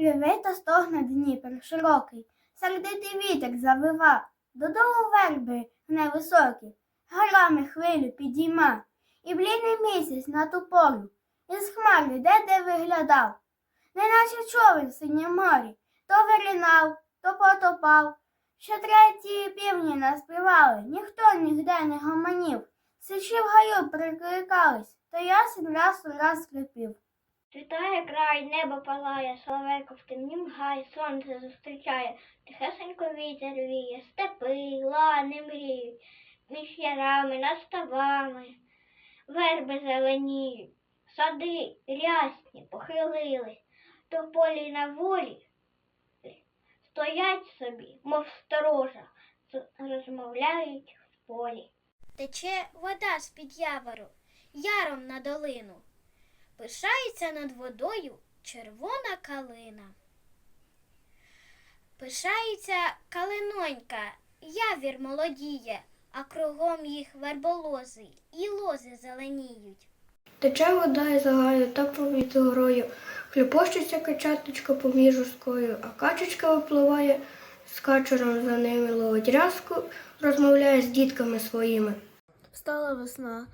Реве та стогне Дніпр широкий, сердитий вітер завива, додолу верби невисокі, горами хвилю підійма, і блідний місяць на ту пору, із хмари де-де виглядав, неначе човен в синім морі, то виринав, то потопав. Що треті півні наспівали, ніхто нігде не гомонів, сичі в гаю прикликались, то ясен раз у раз скрипів. Світає край, небо палає, соловейко в темнім гай, сонце зустрічає, тихесенько вітер віє, степи, лани мріють, між ярами, над ставами, верби зеленіють, сади рясні похилились, то в полі на волі стоять собі, мов сторожа, розмовляють в полі. Тече вода з-під явору, яром на долину. Пишається над водою червона калина. Пишається калинонька, явір молодіє, а кругом їх верболози і лози зеленіють. Тече вода із гаю та повід горою, хлюпощиться качаточка поміж ускою, а качечка випливає з качером за ними ловить рязку, розмовляє з дітками своїми. Встала весна,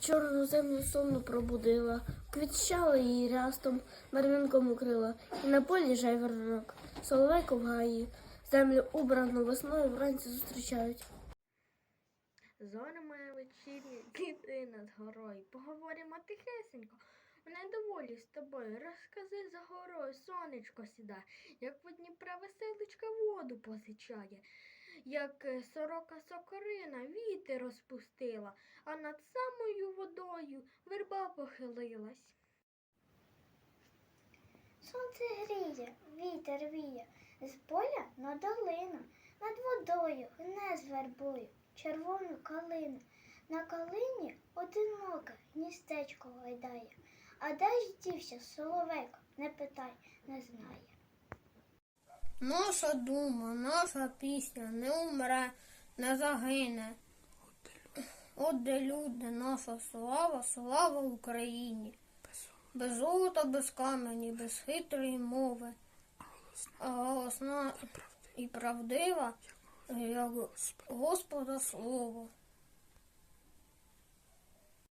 чорну землю сонну пробудила, квітчала її рястом, барвінком укрила, і на полі жайворонок, соловейко в гаї, землю убрану весною вранці зустрічають. Зоря моя вечірня, діти над горою, поговоримо тихесенько, у недоволі з тобою, розкази за горою, сонечко сіда, як по Дніпра веселочка воду позичає, як е, сорока сокорина вітер розпустила, а над самою водою верба похилилась. Сонце гріє, вітер віє, з поля на долину, над водою гне з вербою, червону калину. На калині одиноке гністечко гайдає, а де ж дівся соловейко, не питай, не знає. Наша дума, наша пісня не умре, не загине. От де люди, наша слава, слава Україні. Без золота, без камені, без хитрої мови. А голосна і правдива, як Господа слово.